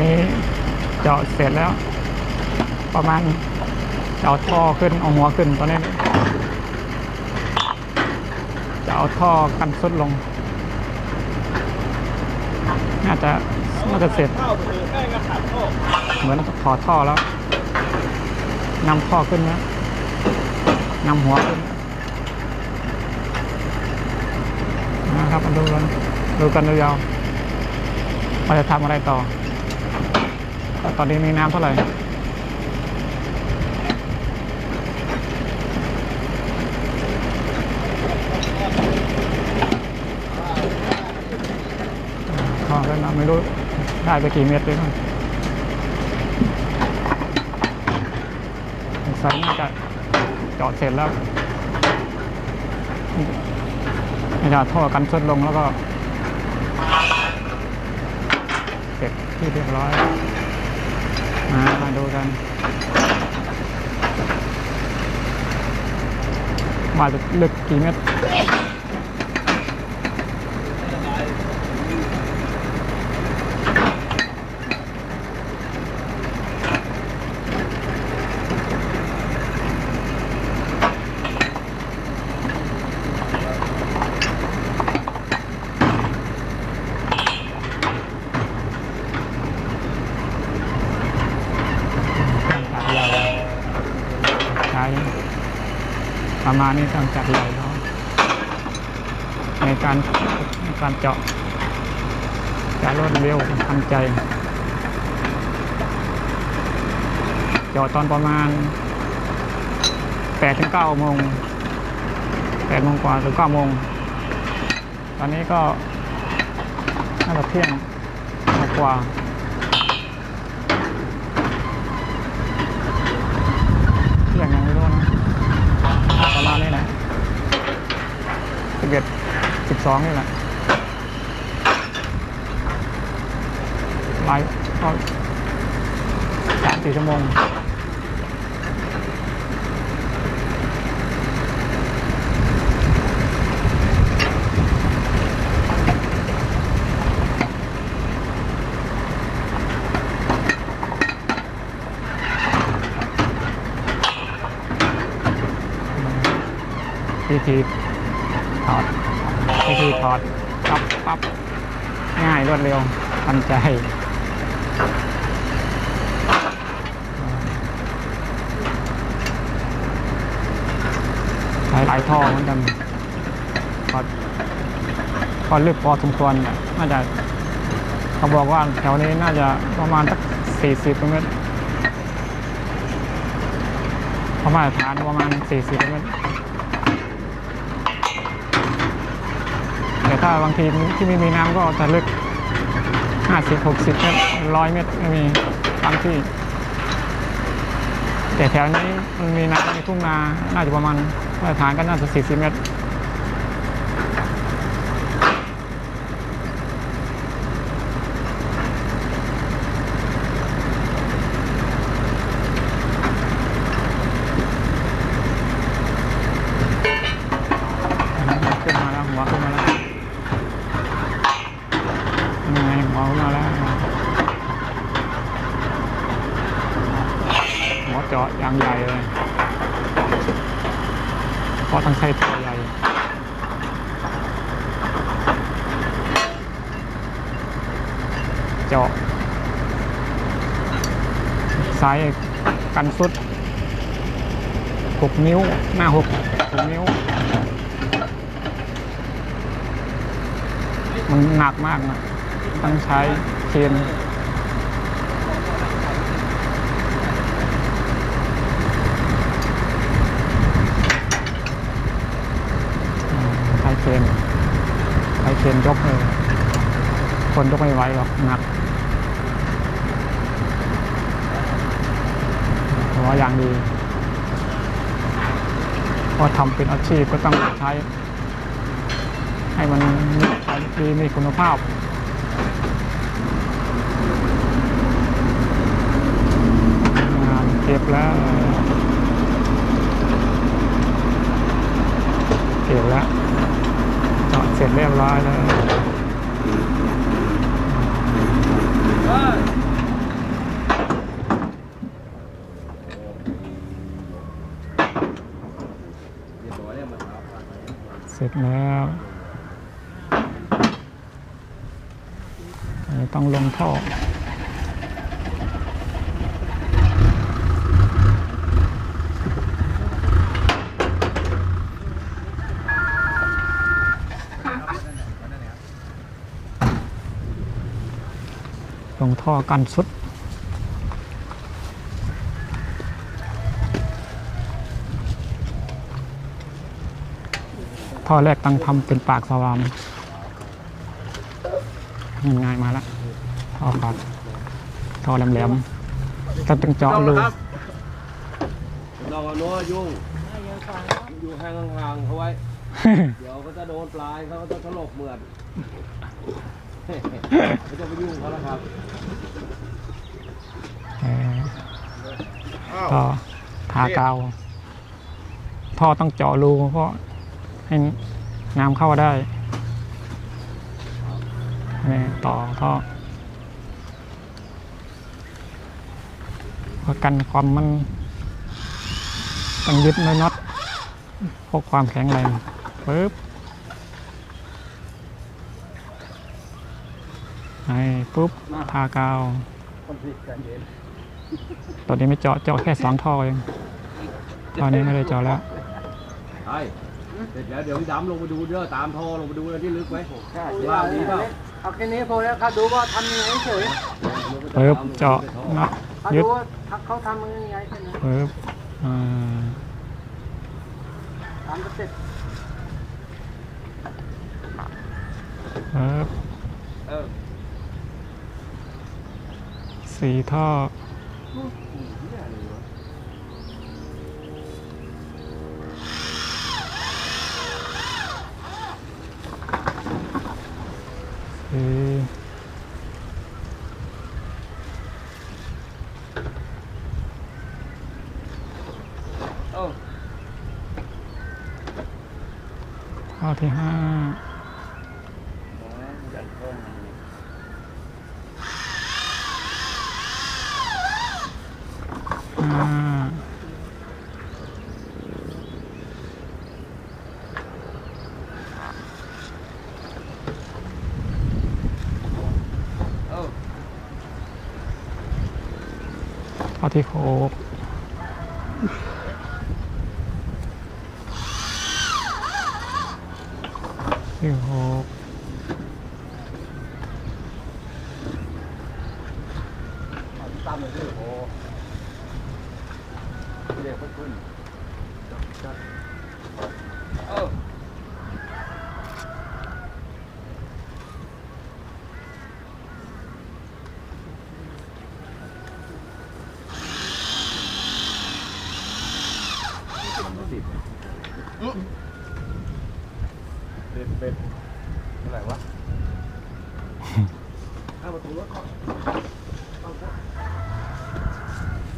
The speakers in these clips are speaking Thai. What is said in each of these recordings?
นี้เจาะเสร็จแล้ว ประมาณจะเอาท่อขึ้นเอาหัวขึ้นตอนนี้ จะเอาท่อกันสุดลง น่าจะน่าจะเสร็จ เหมือนถอดท่อแล้วนำท่อขึ้นนะนำหัวขึ้นนะครับมาดูกันดูกันยาวๆว่าจะทำอะไรต่อ ตอนนี้มีน้ำเท่าไหร่ท่อแล้วนะไม่รู้ ได้ไปกี่เมตรเลยนะสงสัยน่าจะจอดเสร็จแล้วน่าจะท่อกันสุดลงแล้วก็ เสร็จที่เรียบร้อย มามาดูกันมาลึกกี่เมตร เครื่องจักรใหญ่ใช้ ประมาณนี้เครื่องจักรใหญ่เนาะในการในการเจาะจะรวดเร็วทันใจ เจาะตอนประมาณ8ถึง9โมง8โมงกว่าถึง9โมงตอนนี้ก็น่าจะเที่ยงกว่า 12นี่แหละไปเอาสามสี่ชั่วโมงทีที วิธีถอดปั๊บปั๊บง่ายรวดเร็วทันใจใช้หลายท่อเหมือนกันพอพอลึกพอสมควรเนี่ยน่าจะเขาบอกว่าแถวนี้น่าจะประมาณสักสี่สิบเมตรประมาณฐานประมาณสี่สิบเมตร แต่ ถ้าบางทีที่ไม่มีน้ำก็จะลึก 50 60เมตร100เมตรมีบางที่ แต่แถวนี้มันมีน้ำมีทุ่งนา น่าจะประมาณมาตรฐานก็น่าจะ 40 เมตร ขึ้นมาแล้วหัวขึ้นมาแล้วยังไงหัวขึ้นมาแล้วหัว เจาะยางใหญ่เลยเพราะต้องใช้ตัวใหญ่เจาะสายกันสุด 6 นิ้ว หน้า 6 6 นิ้ว มันหนักมากนะต้องใช้เคนอืมใช้เคนใช้ เคนยกเลยคนยกไม่ไหวหรอกหนักหัวอย่างดีเพราะทำเป็นอาชีพก็ต้องใช้ ให้มันใช้ดีมีคุณภาพงานเก็บแล้วเก็บแล้ว สร็จเรียบร้อยแล้วเสร็จแล้วต้องลงท่อ ลงท่อกันสุด ท่อแรกตั้งทำเป็นปากสวามง่ายๆมาแล้วท่อปากท่อแหลมๆต้องเป็นเจาะรูเราเอาโน้ตยุ่งอยู่ห่างๆเขาไว้ เดี๋ยวก็จะโดนปลายเขาก็จะถลกเหมือน ไม่ต้องไปยุ่งเขาแล้วครับ เอ่อท่ากาวท่อต้องเจาะรูเพราะให้น้ำเข้าได้นี่ต่อท่อเพระกันความมันต้องยึดไม่น็อตพวกความแข็งแรงปึ๊บ ไอ้ปุ๊บทากาวคนผิดกันเย็นตัวนี้ไม่เจาะเจาะแค่สองท่อเองตอนนี้ไม่ได้เจาะแล้วใช่เสร็จแล้วเดี๋ยวพี่ดำลงไปดูเด้อตามท่อลงไปดูนะที่ลึกไหมล่างนี้เปล่าเอาแค่นี้พอแล้วครับดูว่าทำยังไงเฉยปึ๊บเจาะน็อตเขายึดูดว่าเขาทำยังไงแค่นั้นปึ๊บอ่าตามสเต็ปปึ๊บเออ สี่ท่อ สี่ เออ ท่อที่ห้าห้า เออ ท่อที่หกที่หก ตามเลยพี่โอ้เด็กขึ้นเออ เป็ดเป็ดเท่าไหร่วะห้าประตูรถก่อน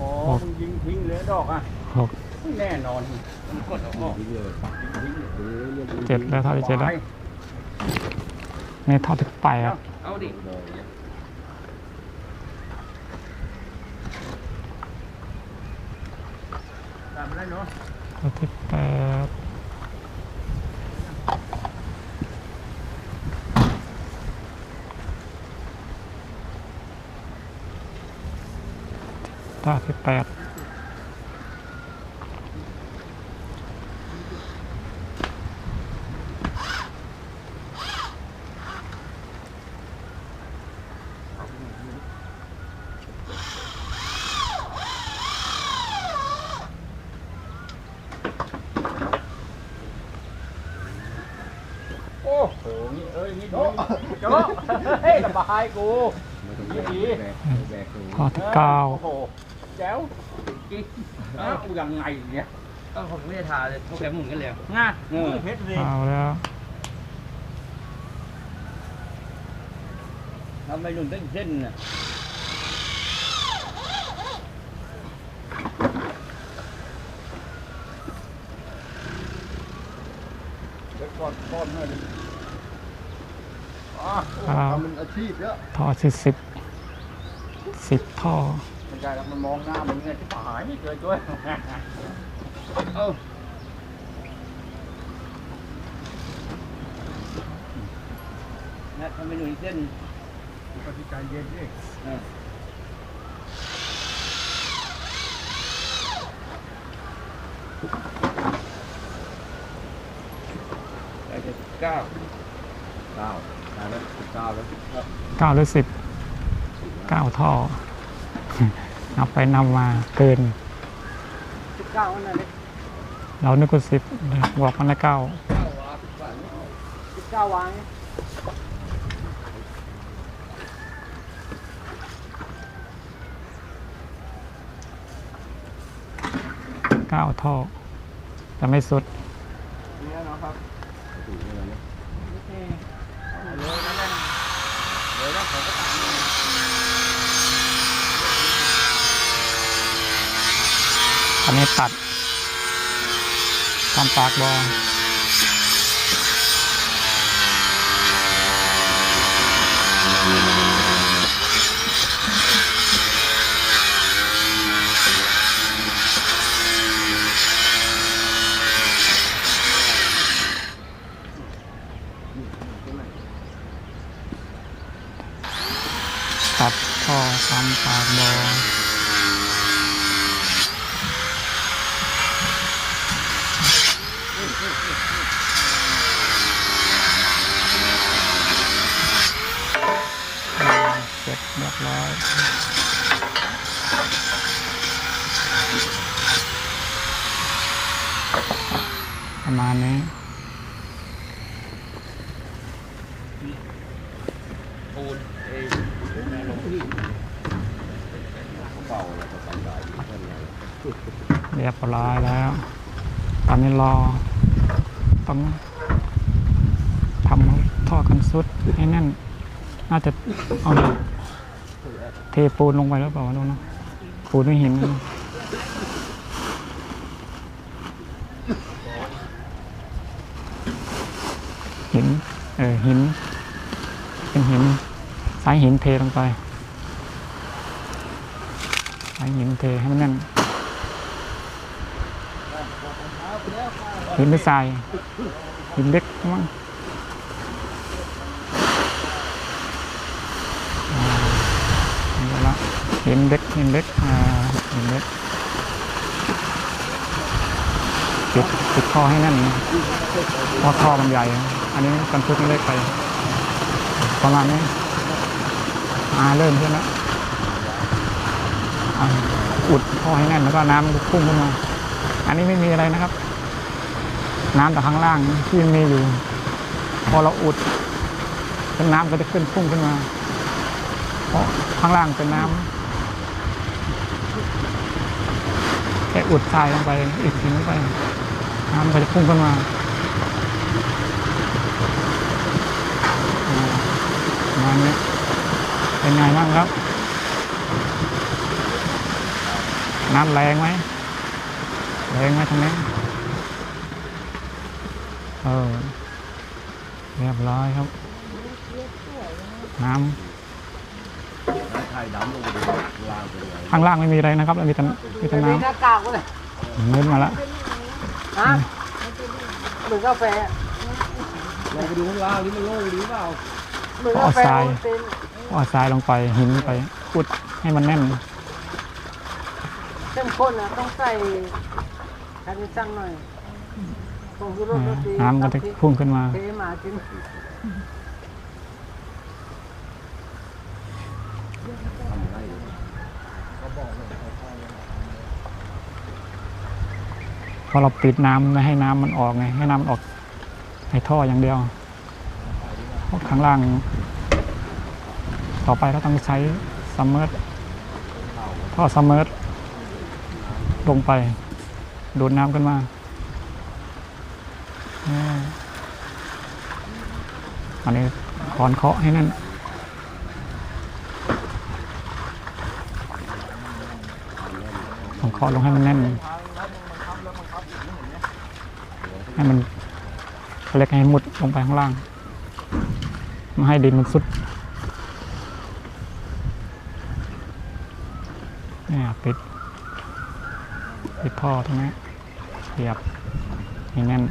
อ๋อมึงยิงทิ้งเลยดอกอะหกแน่นอนมันกดออกทิ้งเลยทิ้งเลยเจ็ดแล้วท่อที่เจ็ดแล้วในท่อที่แปดเอาดิตามได้เนาะท่อที่แปด ท่อที่แปดโอ้โหนี่เอ้ยนี่โจ๊ะโจ๊ะเฮ้ยสบายกูนี่ดีท่อที่เก้า โอ้โห แจ๋วกิ๊กเอ้ายังไงเนี่ยเอ้าผมไม่ได้ทาเลยเขาแกหมุนกันเลยง่าเพชรเลยเอาแล้วทำไมหนุนตั้งเส้นน่ะเดี๋ยวก่อนป้อนให้ดิอะครับทำเป็นอาชีพเยอะท่อที่สิบสิบท่อ ไม่ใช่แล้วมันมองหน้ามันเงี้ยที่หายไม่เจอด้วยเออนะทำเป็นหนึ่งเส้นปฏิใจเย็นดิอะได้จะเก้าเก้าได้แล้วเก้าแล้วครับเก้าหรือสิบเก้าท่อ นับไปนับมาเกินสิบเก้าอันนั้นเลยเรานึกว่าสิบบอกมันละเก้าเก้าวาสิบสามสิบเก้าวางเก้าท่อจะไม่สุด เนี่ยเนาะครับ ถูกแล้วนะ นี่ เลยนะเนี่ยเลยนะเขาก็ตัดมา อั นี้ตัดทำปากบอตัดท่อทำปากบอ เสร็จเรียบร้อยประมาณนี้ ปูนเองลงที่เป่าแล้วก็ทำได้ท่านไง เรียบร้อยแล้ว ตอนนี้รอ ต้องทำท่อกันสุด ให้แน่น น่าจะเอาเทปูนลงไปแล้วเปล่าดูนะปูนไม่หินหิน เออหิน เป็นหิน สายหินเทลงไป สายหินเทให้มันแน่นหินไม่ทรายหินเล็กมั้งอ่านี่ ละหินเล็กหินเล็กอ่าหินเล็กปิดปิดท่อให้แน่นเพราะท่อมันใหญ่ อันนี้กันทุกมันเล็กไป ประมาณนี้อ่าเริ่มขึ้นแล้วอ่าอุดท่อให้แน่นแล้วก็น้ำมันพุ่งขึ้นมา อันนี้ไม่มีอะไรนะครับ น้ำแต่ข้างล่างที่มีอยู่ พอเราอุดนน้ำก็จะขึ้นพุ่งขึ้นมา เพราะข้างล่างเป็นน้ำแค่ อุดทรายลงไปอีกทีนึงไปน้ำก็จะพุ่งขึ้นมาอ่าประมาณนี้เป็นไงบ้างครับ น้ำแรงไหมแรงไหมทางนี้เออเรียบร้อยครับ น้ำไข่ดำลงไป ดูวางเป็นไงำข้างล่างไม่มีอะไรนะครับมีแต่มีแต่ไม่น้มีหน้ากากเลยำมืดมาแล้วฮะเหมือนกาแฟลองไปดูข้างล่างนี่มันโล่งดีเปล่าเหมือนกาแฟมันเป็นเอาทรายลงไปหินไปอุดให้มันแน่นเข้มข้นนะต้องใส่คันนี้สั่งหน่อยผงชูรสรสดีน้ำก็จะพุ่งขึ้นมา เทหมากิน ทำได้ พอเราปิดน้ำไม่ให้น้ำมันออกไงให้น้ำมันออกให้ท่ออย่างเดียวเพราะข้างล่าง ต่อไปก็ต้องใช้ซัมเมอร์ท่อซัมเมอร์ลงไปดูดน้ำขึ้นมาอันนี้คอนเคาะให้นั่นต้องเคาะลงให้มันแน่น ให้มันเล็กให้มุดลงไปข้างล่างมาให้ดินมันสุดเนี่ยปิดปิดท่อตรงนี้เสียบให้แน่น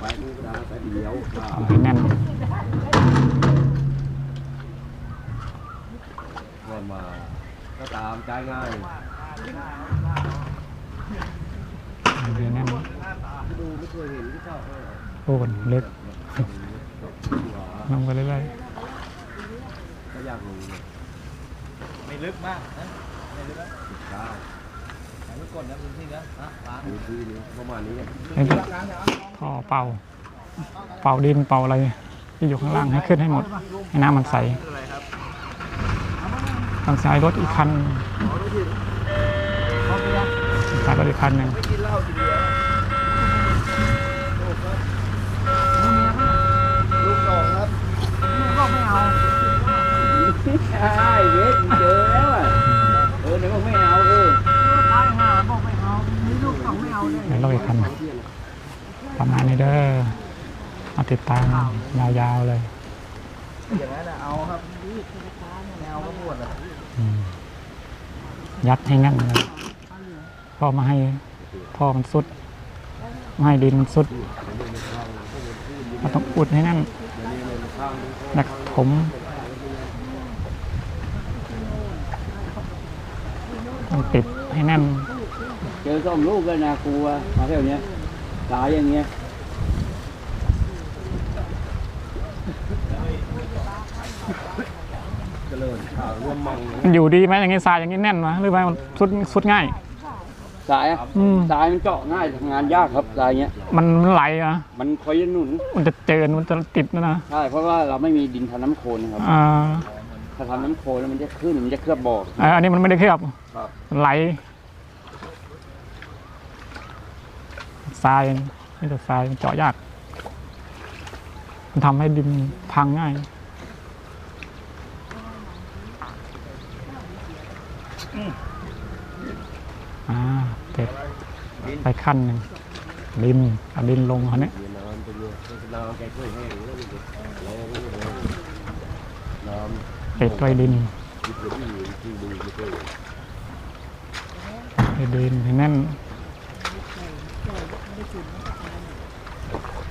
ให้แน่นก่อนมาก็ตามใจง่ายทำให้แน่นดูไม่เคยเห็นที่ชอบเลยโอ้นลึกหัวลงไปเรื่อยก็อยากรู้เลยไม่ลึกมากนะไม่ลึกนะสิบเก้าแต่ ไม่กดนะพื้นที่นะนะล้างพื้นที่นี้ประมาณนี้ๆให้ท่อเป่า เป่าดินเป่าอะไรที่อยู่ข้างล่างให้ขึ้นให้หมดให้น้ำมันใสทางซ้ายรถอีกคันทางซ้ายรถอีกคันหนึ่งลูกสองครับก็ไม่เอาใช่เวทเจอแล้วอะเออเดี๋ยวบอกไม่เอา เลยเดี๋ยวรถอีกคันประมาณนี้เด้อมาติดตามยาวๆเลยอย่างนั้นเอาครับแนวก็ปวดยัดให้แน่นเลยพ่อมาให้พ่อมันสุดม่ให้ดินมันสุดมันต้องอุดให้แน่นนักผมต้องปิดให้แน่น เจอส้มลูกก็น่ากลัวมาแถวเนี้ยตายอย่างเงี้ยเจริญข่าวร่วมมังมันอยู่ดีไหมอย่างงี้ทรายอย่างงี้แน่นไหมหรือว่ามันสุดสุดง่าย สายอะอืม สายมันเจาะง่ายทำงานยากครับสายเงี้ย มันมันไหลอะมันคอยหนุนมันจะเจินมันจะติดนะนะใช่เพราะว่าเราไม่มีดินทำน้ำโคลนนะครับ อ่าถ้าทำน้ำโคลนแล้วมันจะขึ้นมันจะเคลือบบ่อ อ่าอันนี้มันไม่ได้เคลือบครับมันไหล ทรายนี่แต่ทรายมันเจาะยาก มันทำให้ดินพังง่ายอ่าเสร็จไปขั้นหนึ่งดินเอาดินลงเขาเนี่ยมีน้ำเป็นเยอะน้ำแกเคยแห้แน่น เลยน้ำปิดด้วยดินที่เกิดที่อยู่ที่ด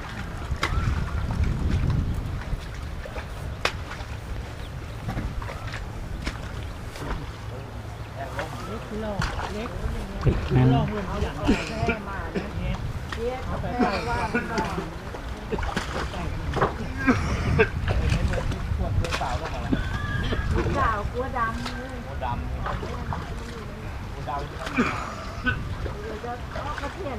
ูไม่เล็กหลอกเห้แน่นปิดแน่นสาวกลัวดำเลย ดำ เขาเขียนมาจะไม่ขึ้นเลย เริ่มภาษาพาติดกว่าจะรู้เรื่องนี้เป็นสิบปี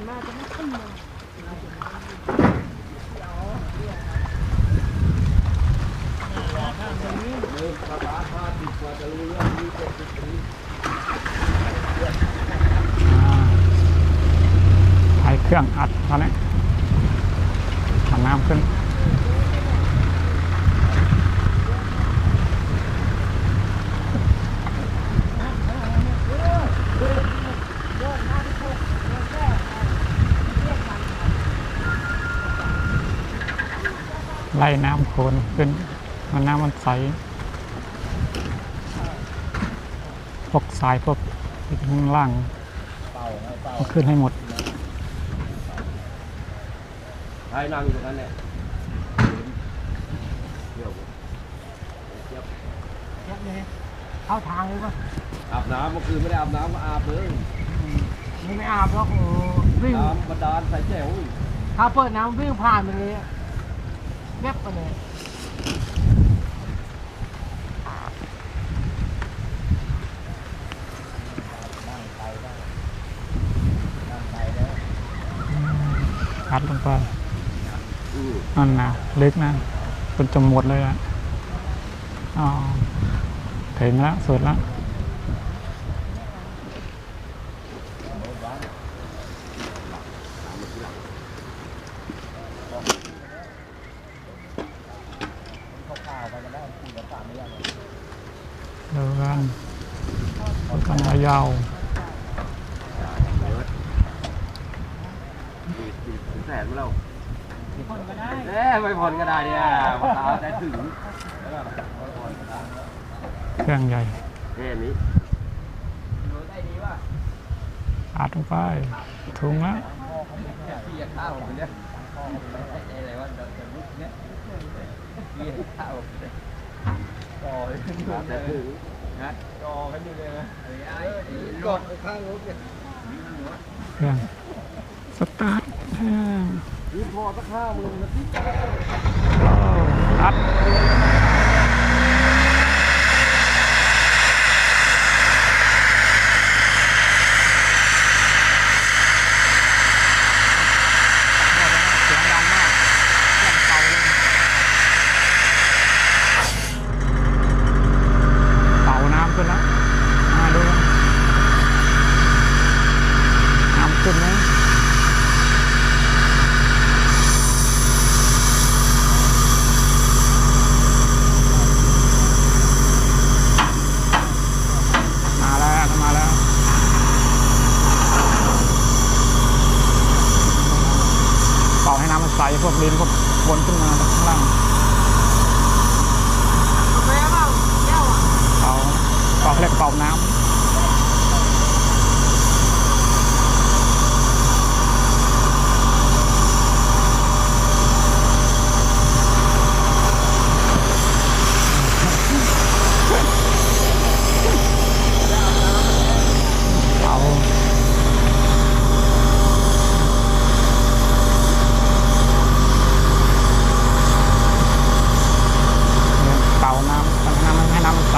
ใช้เครื่องอัดตอนนี้ทำน้ำขึ้น ไล่น้ำโคลนขึ้นมันน้ำมันใส พวกทรายพวกที่ข้างล่างเอาขึ้นให้หมดใครนั่งอยู่ตรงนั้นเนี่ยเดี๋ยวเข้าทางเลยป่ะอาบน้ำเมื่อคืนไม่ได้อาบน้ำก็อาบเลยนี่ไม่อาบแล้วโอ้วิ่งน้ำบันดาลใส่แจ๋วถ้าเปิดน้ำวิ่งผ่านไปเลย อะเว็บไปเลยอัดลงไปนั่นนะลึกนะจนจะหมดเลยอะอ๋อถึงแล้วสุดแล้ว เดินกันกันยาวดีดดีดถึงแสนมาแล้วคนก็ได้เอ๊ะไม่ผ่อนก็ได้เนี่ยมะพร้าวได้ถึงแล้วแบบไม่ผ่อนก็ได้เครื่องใหญ่แค่นี้ได้ดีว่าอัดลงไปถุงแล้วพี่อยากข้าวผมเนี่ยเองอะไรวะเดี๋ยวจะลุกเนี้ยเกี่ยข้าว ต่อเลยนะต่อกันอยู่เลยนะไอ้ไอ้กดข้างรถเนี่ยเครื่องสตาร์ทเครื่องยืมพอสักห้าหมื่นนะที่อัดเสียงดังมากเครื่องเก่าเลยเป่าน้ำขึ้นแล้วมาดูน้ำขึ้นไหม มาแล้วมาแล้ว เป่าให้น้ำมันใสพวกดินพวกวน ขึ้นมาข้างล่างเอาไปเปล่าแก้วอะเป่าเป่าเขาเรียกเป่าน้ำเป่าเนี่ยเป่าน้ำให้น้ำมันให้น้ำมันใส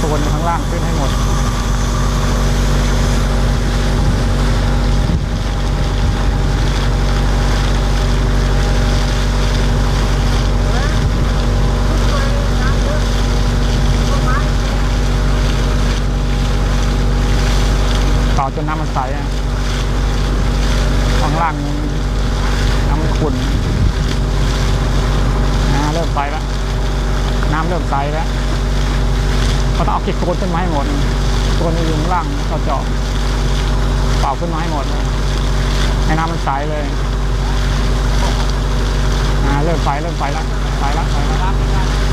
ส่วนข้างล่างขึ้นให้หมด ต่อจนน้ำมัน ใสข้างล่างน้ำขุ่นนะเริ่มใสแล้ว น้ำเริ่มใสแล้วเขาต้องเอากิ๊กโคนขึ้นมาให้หมดโคนอยู่ข้างล่างเขาเจาะเป่าขึ้นมาให้หมดเลยให้น้ำมันใสเลยอ่าเริ่มไฟเริ่มไฟแล้วไฟแล้วไฟแล้ว